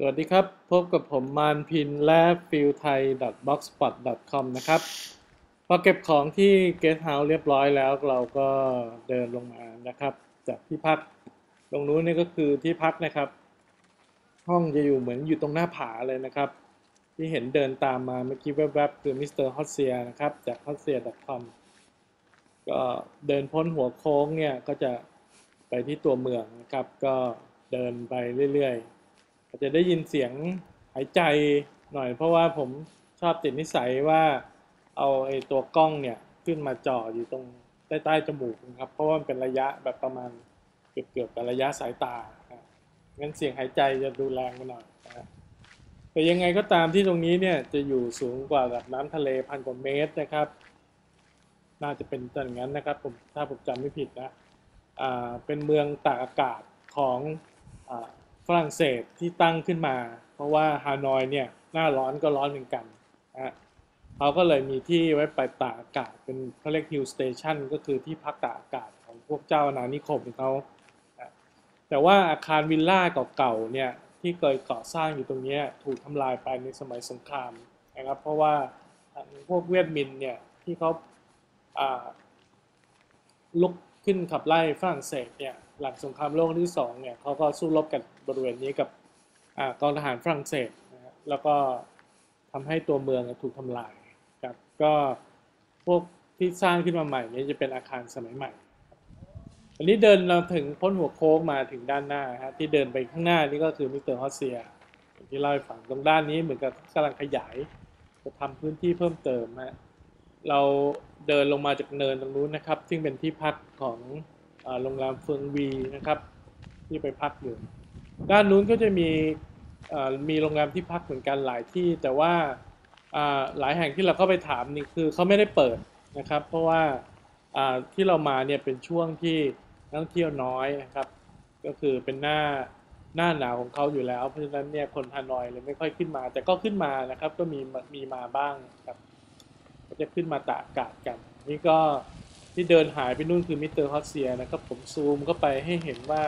สวัสดีครับ พบกับผมมานพินและฟิลไทย blogspot com นะครับ พอเก็บของที่ Guest House เรียบร้อยแล้วเราก็เดินลงมานะครับ จากที่พักตรงนู้นนี่ก็คือที่พักนะครับ ห้องจะอยู่เหมือนอยู่ตรงหน้าผาเลยนะครับ ที่เห็นเดินตามมาเมื่อกี้แวบๆคือมิสเตอร์ฮอตเซียนะครับ จาก hotseer.com ก็เดินพ้นหัวโค้งเนี่ย ก็จะไปที่ตัวเมืองนะครับ ก็เดินไปเรื่อยๆ ก็จจะได้ยินเสียงหายใจหน่อย เพราะว่าผมชอบติดนิสัยว่าเอาไอ้ตัวกล้องเนี่ยขึ้นมาจ่ออยู่ตรงใต้ๆจมูกนะครับเพราะว่ามันเป็นระยะแบบประมาณเกือบๆกับระยะสายตานะงั้นเสียงหายใจจะดูแรงไปหน่อยนะแต่ยังไงก็ตามที่ตรงนี้เนี่ยจะอยู่สูงกว่าระดับน้ำทะเลพันกว่าเมตรนะครับ น่าจะเป็นอย่างนั้นนะครับผมถ้าผมจำไม่ผิดนะอ่าเป็นเมืองตากอากาศของอา ฝรั่งเศสที่ตั้งขึ้นมา เพราะว่าฮานอยเนี่ยหน้าร้อนก็ร้อนเหมือนกันนะเขาก็เลยมีที่ไว้ไปตากอากาศเป็นเขาเรียกฮิลสเตชันก็คือที่พักตากอากาศของพวกเจ้าอาณานิคมของเขาแต่ว่าอาคารวิลล่าเก่าๆเนี่ยที่เคยก่อสร้างอยู่ตรงนี้ถูกทำลายไปในสมัยสงครามนะครับเพราะว่าพวกเวียดมินเนี่ยที่เขาลุกขึ้นขับไล่ฝรั่งเศสเนี่ย หลังสงครามโลกที่สองเนี่ยเขาก็สู้รบกันบริเวณนี้กับกองทหารฝรั่งเศสนะฮะแล้วก็ทำให้ตัวเมืองถูกทำลายครับก็พวกที่สร้างขึ้นมาใหม่เนี่ยจะเป็นอาคารสมัยใหม่อันนี้เดินเราถึงพ้นหัวโค้งมาถึงด้านหน้าฮะที่เดินไปข้างหน้านี่ก็คือมิสเตอร์ฮอสเซียที่เล่าให้ฟังตรงด้านนี้เหมือนกับกำลังขยายจะทำพื้นที่เพิ่มเติมฮะเราเดินลงมาจากเนินตรงนู้นนะครับ ซึ่งเป็นที่พักของ โรงแรมเฟิงวีนะครับที่ไปพักอยู่ด้านนู้นก็จะมีมีโรงแรมที่พักเหมือนกันหลายที่ แต่ว่าหลายแห่งที่เราเข้าไปถามนี่คือเขาไม่ได้เปิดนะครับ เพราะว่าที่เรามาเนี่ยเป็นช่วงที่นักท่องเที่ยวน้อยนะครับ ก็คือเป็นหน้าหน้าหนาวของเขาอยู่แล้ว เพราะฉะนั้นเนี่ยคนฮานอยเลยไม่ค่อยขึ้นมา แต่ก็ขึ้นมานะครับก็มีมีมาบ้างครับก็จะขึ้นมาตากอากาศกัน นี่ก็ ที่เดินหายไปนู่นคือมิสเตอร์ฮอตเซียนะครับ ผมซูมเข้าไปให้เห็นว่า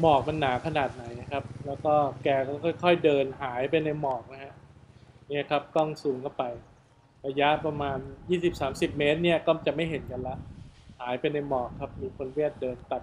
หมอกมันหนาขนาดไหนนะครับ แล้วก็แกก็ค่อย ๆ เดินหายไปในหมอกนะฮะเนี่ยครับกล้องซูมเข้าไป ระยะประมาณ 20-30 เมตรเนี่ยก็จะไม่เห็นกันละ หายไปในหมอกครับมีคนเวียดเดินตัด